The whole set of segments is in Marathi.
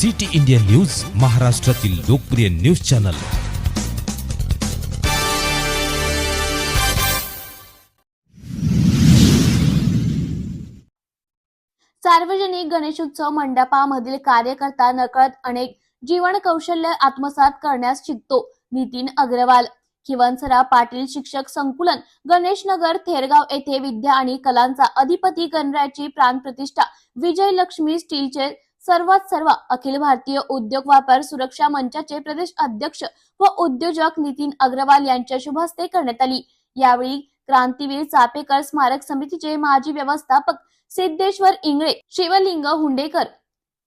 सिटी इंडिया न्यूज महाराष्ट्रातील लोकप्रिय न्यूज चॅनल. सार्वजनिक गणेशोत्सव मंडपामधील कार्यकर्ता नकळत अनेक जीवन कौशल्य आत्मसात करण्यास शिकतो नितीन अग्रवाल. खिवनसरा पाटील शिक्षक संकुलन गणेशनगर थेरगाव येथे विद्या आणि कलांचा अधिपती गणरायाची प्राणप्रतिष्ठा विजय लक्ष्मी स्टीलचे सर्वात सर्व अखिल भारतीय उद्योग व्यापार सुरक्षा मंचाचे प्रदेश अध्यक्ष व उद्योजक नितीन अग्रवाल यांच्या शुभ हस्ते करण्यात आली. यावेळी क्रांतीवीर चापेकर स्मारक समितीचे माजी व्यवस्थापक सिद्धेश्वर इंगळे शिवलिंग हुंडेकर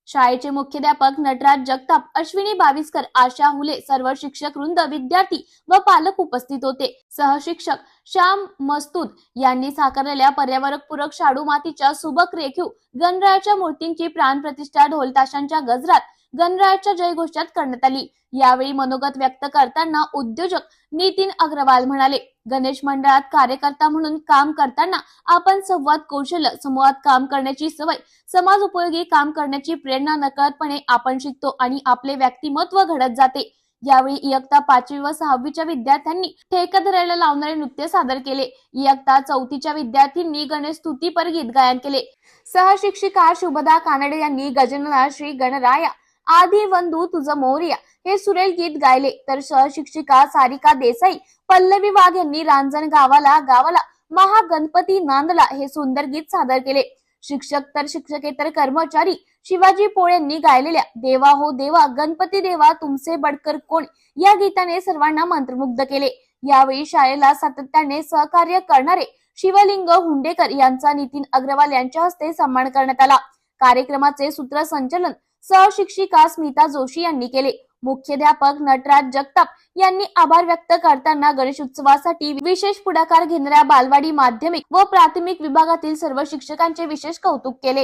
शाळेचे मुख्याध्यापक नटराज जगताप अश्विनी बावीसकर आशा हुले सर्व शिक्षक वृंद विद्यार्थी व पालक उपस्थित होते. सहशिक्षक श्याम मस्तूद यांनी साकारलेल्या पर्यावरणपूरक शाडू मातीच्या सुबक रेखीव गणरायाच्या मूर्तींची प्राणप्रतिष्ठा प्रतिष्ठा ढोलताशांच्या गजरात गणरायाच्या जयघोषात करण्यात आली. यावेळी मनोगत व्यक्त करताना उद्योजक नितीन अग्रवाल म्हणाले गणेश मंडळात कार्यकर्ता म्हणून काम करताना आपण संवाद कौशल्य समूहात काम करण्याची सवय समाज उपयोगी काम करण्याची प्रेरणा नकळतपणे आपण शिकतो आणि आपले व्यक्तिमत्व घडत जाते यावेळी इयत्ता पाचवी व सहावीच्या विद्यार्थ्यांनी ठेकेदाराला लावणारे नृत्य सादर केले. इयत्ता चौथीच्या विद्यार्थ्यांनी गणेश स्तुतीपर गीत गायन केले. सहशिक्षिका शुभदा कानडे यांनी गजनना श्री गणराया आधी बंधू तुझं मोर्या. हे सुरेल गीत गायले. तर सहशिक्षिका सारिका देसाई पल्लवी वाघ यांनी रांजण गावाला गावाला महागणपती नांदला हे सुंदर गीत सादर केले. शिक्षक तर शिक्षकेतर कर्मचारी शिवाजी पोळ यांनी गायलेल्या देवा हो देवा गणपती देवा तुमचे बडकर कोण? या गीताने सर्वांना मंत्रमुग्ध केले. यावेळी शाळेला सातत्याने सहकार्य करणारे शिवलिंग हुंडेकर यांचा नितीन अग्रवाल यांच्या हस्ते सन्मान करण्यात आला. कार्यक्रमाचे सूत्रसंचलन सहशिक्षिका स्मिता जोशी यांनी केले. मुख्याध्यापक नटराज जगताप यांनी आभार व्यक्त करताना गणेशोत्सवासाठी विशेष पुढाकार घेणाऱ्या बालवाडी माध्यमिक व प्राथमिक विभागातील सर्व शिक्षकांचे विशेष कौतुक केले.